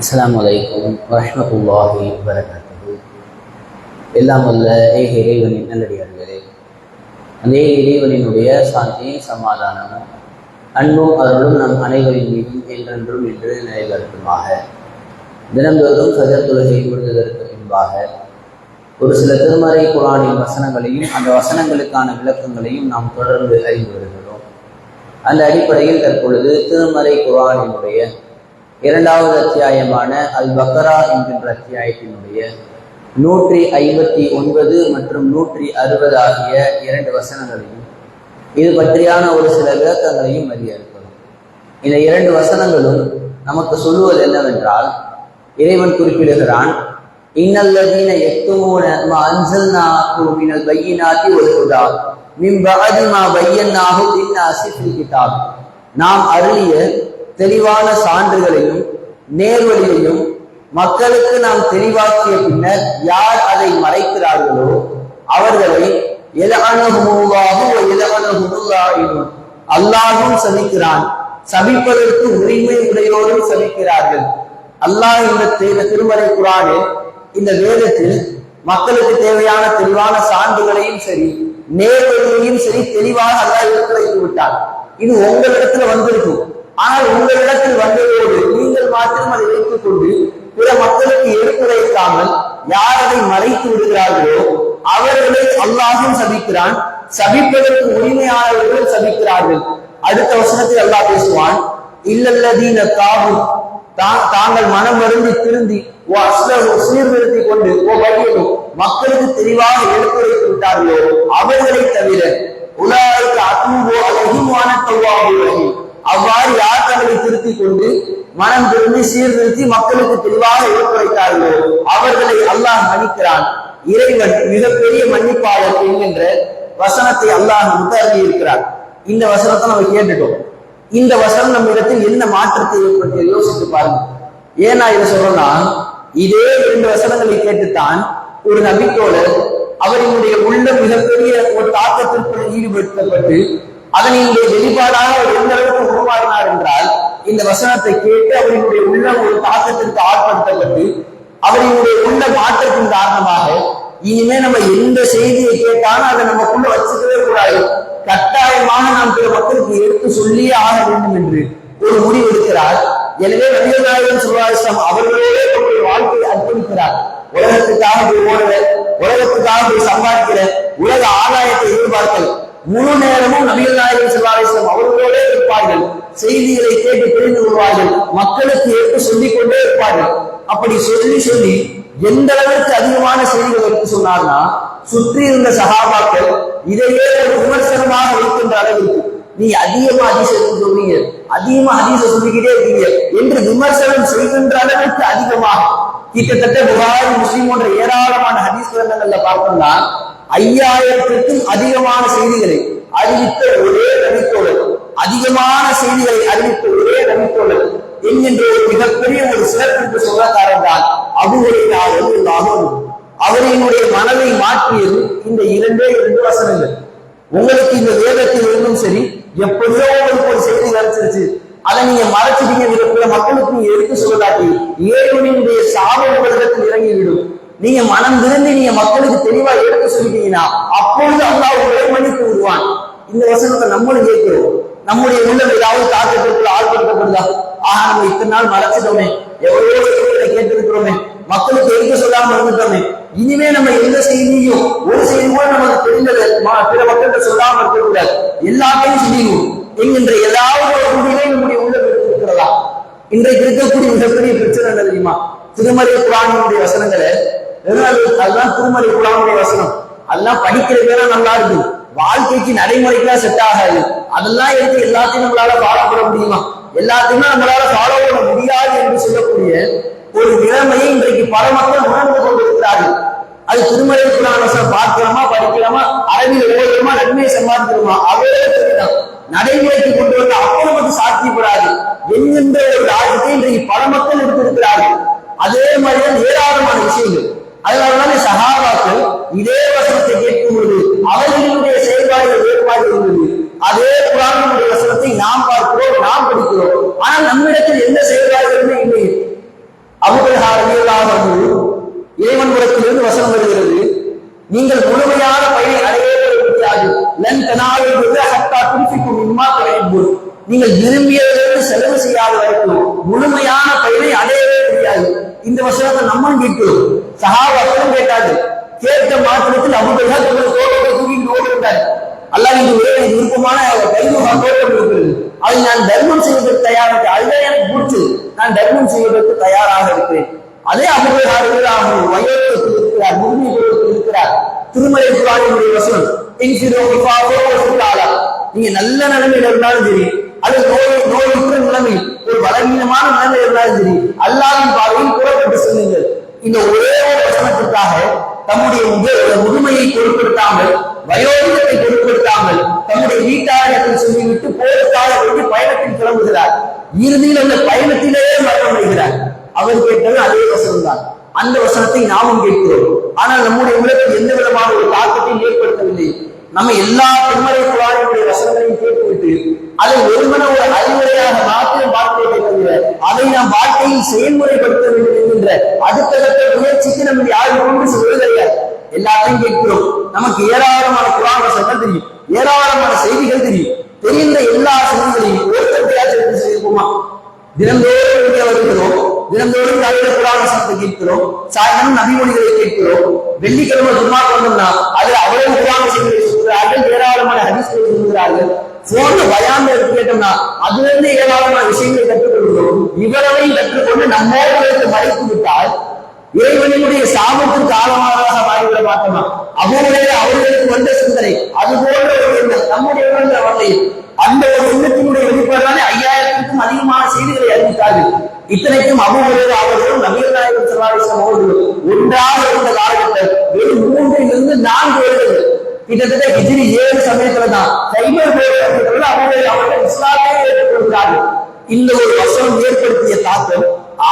அஸ்லாம் அலைக்கும் வரமத்துல்லாஹி வரகாத்துஹு எல்லாம் வல்ல ஏக இறைவனின் நல்லடியார்களே. அந்த ஏக இறைவனினுடைய சாந்தி சமாதானம். அன்பும் அருளும் நம் அனைவரின் மீதும் என்றென்றும் இன்று நிலைவருக்குமாக தினந்தோறும் சஜர் தொழுகை கொடுத்ததற்கு பின்பாக ஒரு சில திருமறை குரானின் வசனங்களையும் அந்த வசனங்களுக்கான விளக்கங்களையும் நாம் தொடர்ந்து அறிந்து வருகிறோம். அந்த அடிப்படையில் தற்பொழுது திருமறை குரானினுடைய இரண்டாவது அத்தியாயமான அல் பக்ரா என்கின்ற அத்தியாயத்தினுடைய நூற்றி ஐம்பத்தி ஒன்பது மற்றும் நூற்றி அறுபது ஆகிய இரண்டு வசனங்களையும் இது பற்றியான ஒரு சில விளக்கங்களையும் அறிய இருக்கிறோம் இந்த இரண்டு வசனங்களும் நமக்கு சொல்லுவது என்னவென்றால் இறைவன் குறிப்பிடுகிறான் இன்னல்லதீன எத்துமூன மா அன்சல்னாஹு மினல் பையினாத்தி வல் ஹுதா மின் பகதி மா பையன்னாஹு லின்னாஸி கிதாப். நாம் அருளிய தெளிவான சான்றுகளையும் நேர்வழியையும் மக்களுக்கு நாம் தெளிவாக்கிய பின்னர் யார் அதை மறைக்கிறார்களோ அவர்களை அல்லாஹும் சபிக்கிறான். சபிப்பதற்கு உரிமை உடையோரும் சபிக்கிறார்கள். அல்லாஹ் இந்த திருமறை குரானில் இந்த வேதத்தில் மக்களுக்கு தேவையான தெளிவான சான்றுகளையும் சரி நேர்வழியையும் சரி தெளிவாக அல்லாஹ் எடுத்து வைத்து விட்டார் இது உங்களிடத்துல வந்திருக்கும். ஆனால் உங்களிடத்தில் வந்ததோடு நீங்கள் மாத்திரம் அதை வைத்துக் கொண்டு பிற மக்களுக்கு எடுத்துரைக்காமல் யார் அதை மறைத்து விடுகிறார்களோ அவர்களை அல்லாஹும் சபிக்கிறான். சபிப்பதற்கு உரிமையானவர்கள் சபிக்கிறார்கள். அடுத்த வசனத்தில் அல்லாஹ் பேசுவான் இல்லல்லதீன காபு. தா- தாங்கள் மனம் மருந்து திருந்தி ஓ அஸ்லஹு சீர்திருத்தி கொண்டு ஓ வழியனும் மக்களுக்கு தெளிவாக எடுத்துரைத்து விட்டார்களோ அவர்களை தவிர உலகிற்கு அத்தூபோ அழகிமான அவ்வாறு யார் தங்களை திருத்திக் கொண்டு மனம் திரும்பி சீர்திருத்தி மக்களுக்கு தெளிவாக எடுத்துரைத்தார்களோ அவர்களை அல்லாஹ் மன்னிக்கிறான். இறைவன் மிகப்பெரிய மன்னிப்பாளர் என்கின்ற வசனத்தை அல்லாஹ் நமக்கு இருக்கிறார் இந்த வசனத்தை நம்ம கேட்டுட்டோம். இந்த வசனம் நம்ம இடத்தில் என்ன மாற்றத்தை ஏற்படுத்தி யோசித்து பாருங்க. ஏன் நான் இதை சொல்றேன்னா இதே இரண்டு வசனங்களை கேட்டுத்தான் ஒரு நபித்தோழர் அவரினுடைய உள்ள மிகப்பெரிய ஒரு தாக்கத்திற்குள் ஈடுபடுத்தப்பட்டு அதனுடைய வெளிப்பாடாக எந்த அளவுக்கு உருவாகினார் என்றால் இந்த வசனத்தை கேட்டு அவரினுடைய உள்ள ஒரு தாக்கத்திற்கு ஆட்படுத்தப்பட்டு அவரினுடைய உள்ள மாற்றத்தின் காரணமாக இனிமே நம்ம எந்த செய்தியை கேட்டாலும் அதை நமக்குள்ள வச்சுக்கவே கூடாது. கட்டாயமாக நாம் பிற மக்களுக்கு எடுத்து சொல்லியே ஆக வேண்டும் என்று ஒரு முடிவு எடுக்கிறார். எனவே நபிகள் நாயகன் அவர்களோட தன்னுடைய வாழ்க்கையை அர்ப்பணிக்கிறார். உலகத்துக்காக போய் ஓடுற உலகத்துக்காக போய் சம்பாதிக்கிற உலக ஆதாயத்தை எதிர்பார்த்தல் முழு நேரமும் நபிகள் நாயகன் சுல்லாஸ்லாம் அவர்களோடே இருப்பார்கள். செய்திகளை கேட்டு தெரிந்து கொள்வார்கள். மக்களுக்கு எடுத்து சொல்லிக் கொண்டே இருப்பார்கள். அப்படி சொல்லி சொல்லி எந்த அளவிற்கு அதிகமான செய்திகள் எடுத்து சொன்னார்னா சுற்றி இருந்த சகாபாக்கள் இதையே ஒரு விமர்சனமாக வைக்கின்ற அளவிற்கு நீ அதிகமா அதிசயம் சொல்றீங்க. அதிகமா அதிசயம் சொல்லிக்கிட்டே இருக்கீங்க. என்று விமர்சனம் செய்கின்ற அளவிற்கு அதிகமாக. கிட்டத்தட்ட புகாரி முஸ்லீம் போன்ற ஏராளமான ஹதீஸ் கிரந்தங்கள்ல பார்த்தோம்னா ஐயாயிரத்திற்கும் அதிகமான செய்திகளை அறிவித்த ஒரே நபித்தோழர் அதிகமான செய்திகளை அறிவித்த ஒரே நபித்தோழர் என்கின்ற ஒரு மிகப்பெரிய ஒரு சிறப்பிற்கு சொந்தக்காரன் தான் அபுஹுரையாகும் அவரினுடைய மனதை மாற்றியது இந்த இரண்டே இரண்டு வசனங்கள். உங்களுக்கு இந்த வேதத்தில் இருந்தும் சரி எப்படியோ உங்களுக்கு ஒரு செய்தி கிடைச்சிருச்சு அதை நீங்க மறைச்சிட்டீங்க மக்களுக்கு நீங்க எடுத்து சொல்லலாட்டி ஏழுடைய சாபம் உங்களிடத்தில் நீங்க மனம் திரும்பி நீங்க மக்களுக்கு தெளிவா எடுத்து சொல்லிட்டீங்கன்னா அப்பொழுது அல்லா உங்களை மன்னித்து விடுவான். இந்த வசனத்தை நம்மளும் கேட்கிறோம் நம்முடைய உள்ளம் ஏதாவது தாக்கத்திற்குள்ள ஆழ்படுத்தப்படுதா ஆஹா நம்ம இத்தனை நாள் மறைச்சிட்டோமே. எவ்வளவு செய்திகளை கேட்டிருக்கிறோமே. மக்களுக்கு எங்க சொல்லாம இருந்துட்டோமே. இனிமே நம்ம எந்த செய்தியும் ஒரு செய்தி கூட நமக்கு தெரிந்தது பிற மக்கள்கிட்ட சொல்லாம இருக்கக்கூடாது. எல்லாத்தையும் செய்யணும் என்கின்ற ஏதாவது ஒரு முடிவை நம்முடைய உள்ளம் எடுத்திருக்கிறதா இன்றைக்கு இருக்கக்கூடிய மிகப்பெரிய பிரச்சனை என்ன தெரியுமா? திருமலை குரானுடைய வசனங்களை அதுதான் திருமலை குரானுடைய வசனம். அதெல்லாம் படிக்கிறதுலாம் நல்லா இருக்கு. வாழ்க்கைக்கு நடைமுறைக்கெல்லாம் செட் ஆகாது. அதெல்லாம் எடுத்து எல்லாத்தையும் நம்மளால ஃபாலோ பண்ண முடியுமா? எல்லாத்தையுமே நம்மளால ஃபாலோ பண்ண முடியாது என்று சொல்லக்கூடிய ஒரு நிலைமையை இன்றைக்கு பல மக்கள் உணர்ந்து கொண்டிருக்கிறார்கள். அது திருமலை குரான் வசனம். பார்க்கலாமா? படிக்கலாமா? அரபியில் ஓடுறோமா நன்மையை சம்பாதிக்கிறோமா அவ்வளவு தெரியும் நடைமுறைக்கு கொண்டு வந்த அப்போ நமக்கு சாத்தியப்படாது. என்கின்ற ஒரு ராஜ்யத்தை இன்றைக்கு பல மக்கள் எடுத்திருக்கிறார்கள். அதே மாதிரிதான் ஏராளமான விஷயங்கள். இதே வசனத்தை கேட்கும் பொழுது அவர்களுடைய செயல்பாடுகள் வேறுபாடு இருந்தது. அதே குரானுடைய வசனத்தை நாம் பார்க்கிறோம் நாம் படிக்கிறோம். ஆனால் நம்மிடத்தில் எந்த செயல்பாடுகளுமே இல்லை. அவர்கள் அறிவியலாக இறைவன் புறத்திலிருந்து வசனம் வருகிறது. நீங்கள் முழுமையான பயனை அடையவே முடியாது லன் தனாவிலிருந்து ஹத்தா குறிப்பிக்கும் இம்மா கிடையாது நீங்கள் விரும்பியதிலிருந்து செலவு செய்யாத வரைக்கும் முழுமையான பயனை அடையவே முடியாது. இந்த வசனத்தை நம்ம கேட்கிறோம். சகாபாக்கள் மாத்திரத்தில் அபுபக்கர் தோட்டத்தை தூக்கிட்டு அல்லாஹ் இது ஒரே எனக்கு விருப்பமான தோட்டம் இருக்கிறது அதை நான் தர்மம் செய்வதற்கு தயாராக அதுதான் எனக்கு பிடிச்சது நான் தர்மம் செய்வதற்கு தயாராக இருக்கிறேன். அதே அபுபக்கர் இருக்கிறார் இருக்கிறார். திருமலை குரானுடைய வசனம் நீங்க நல்ல நிலைமையில இருந்தாலும் சரி அது நோய் நோயுற்ற நிலைமை ஒரு பலவீனமான நிலைமை இருந்தாலும் சரி அல்லாவின் பார்வையில் புறப்பட்டு செல்லுங்கள். இந்த ஒரே ஒரு வசனத்திற்காக தம்முடைய முது- முதுமையை பொருட்படுத்தாமல் வயோதிகத்தை பொருட்படுத்தாமல் தம்முடைய வீட்டாரிடத்தில் சொல்லிவிட்டு போருக்காக வேண்டி பயணத்தில் கிளம்புகிறார். இறுதியில் அந்த பயணத்திலேயே மரணம் அடைகிறார். அவர் கேட்டது அதே வசனம் தான் அந்த வசனத்தை நாமும் கேட்கிறோம். ஆனால் நம்முடைய உலகம் எந்த விதமான ஒரு தாக்கத்தையும் ஏற்படுத்தவில்லை. நம்ம எல்லா திருமலை குரானுடைய வசனங்களையும் கேட்டுவிட்டு அதை ஒருமன ஒரு அறிவுரையாக மாத்திரம் பார்க்க அதை நாம் வாழ்க்கையில் செயல்முறைப்படுத்த வேண்டும் என்கின்ற அடுத்தடுத்த முயற்சிக்கு நம்ம யாரும் கொண்டு செல்வது எல்லாத்தையும் கேட்கிறோம். நமக்கு ஏராளமான குரான் வசனங்கள் தெரியும். ஏராளமான செய்திகள் தெரியும். தெரிந்த எல்லா செய்திகளையும் ஒருத்தருக்கையாச்சும் எடுத்து செய்திருப்போமா? தினந்தோறும் இங்கே வருகிறோம். தினந்தோறும் தலைவர் குரான் வசனத்தை கேட்கிறோம். சாயந்தரம் நபிமொழிகளை கேட்கிறோம். வெள்ளிக்கிழமை சும்மா கொண்டோம்னா அதுல அவ்வளவு இருக்கிறார்கள் போன பயான் கேட்டோம்னா அதுல இருந்து ஏராளமான விஷயங்களை கற்றுக்கொள்கிறோம். இவ்வளவையும் கற்றுக்கொண்டு நம்மோடு மறைத்து விட்டால் இறைவனுடைய சாபத்திற்கு காலமாக மாறிவிட மாட்டோமா அவருடைய அவர்களுக்கு வந்த சிந்தனை. அது போன்ற ஒரு எண்ணம் நம்முடைய எண்ணங்கள் அந்த ஒரு எண்ணத்தினுடைய வெளிப்பாடுதானே ஐயாயிரத்துக்கும் அதிகமான செய்திகளை அறிவித்தார்கள். இத்தனைக்கும் அபுஹுரேரா அவர்களும் நவீன நாயகம் சல்லாஹிஸ்லாம் அவர்களும் ஒன்றாக இருந்த காலகட்டம். வெறும் மூன்றிலிருந்து நான்கு வருடங்கள். கிட்டத்தட்ட ஹிஜ்ரி ஏழு சமயத்துல தான். சைபர் போராட்டத்தில் அபுஹுரேரா அவர்கள் இஸ்லாமே ஏற்றுக்கொள்கிறார்கள். இந்த ஒரு வசனம் ஏற்படுத்திய தாக்கம்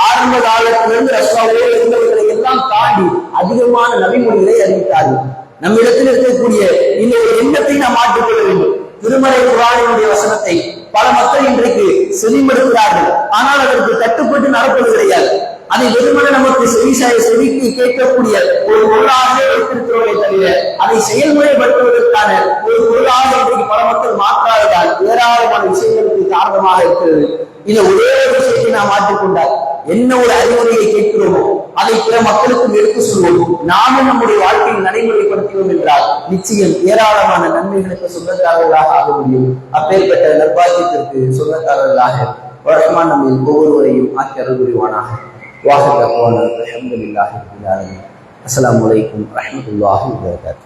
ஆரம்ப காலத்திலிருந்து ரஷ்யாவோடு இருந்தவர்களை எல்லாம் தாண்டி அதிகமான நபிமொழிகளை அறிவித்தார்கள். நம்மிடத்தில் இருக்கக்கூடிய இந்த ஒரு எண்ணத்தை நாம் மாற்றிக்கொள்ள வேண்டும். திருமலை குரானினுடைய வசனத்தை பல மக்கள் இன்றைக்கு செவிமடுக்கிறார்கள். ஆனால் அதற்கு கட்டுப்பட்டு நடப்பது கிடையாது. அதை வெறுமனை நமக்கு செவி செவிக்கு கேட்கக்கூடிய ஒரு பொருளாக வைத்திருக்கிறோமே தவிர அதை செயல்முறைப்படுத்துவதற்கான ஒரு பொருளாக இன்றைக்கு பல மக்கள் மாற்றாததால் ஏராளமான விஷயங்களுக்கு காரணமாக இருக்கிறது. இந்த ஒரே ஒரு விஷயத்தை நாம் மாற்றிக்கொண்டால் என்ன ஒரு அறிவுரையை கேட்கிறோமோ அதை பிற மக்களுக்கும் எடுத்து சொல்வோம் நாமும் நம்முடைய வாழ்க்கையில் நடைமுறைப்படுத்தினோம் என்றால் நிச்சயம் ஏராளமான நன்மைகளுக்கு சொந்தக்காரர்களாக ஆக முடியும். அப்பேற்பட்ட நிர்வாகத்திற்கு சொந்தக்காரர்களாக வழக்கமான நம்ம ஒவ்வொருவரையும் ஆக்கி அருள் புரிவானாக வாஹர் அஹமதுல்லாஹி அஸ்ஸலாமு அலைக்கும் வரஹ்மத்துல்லாஹி வபரகாத்துஹு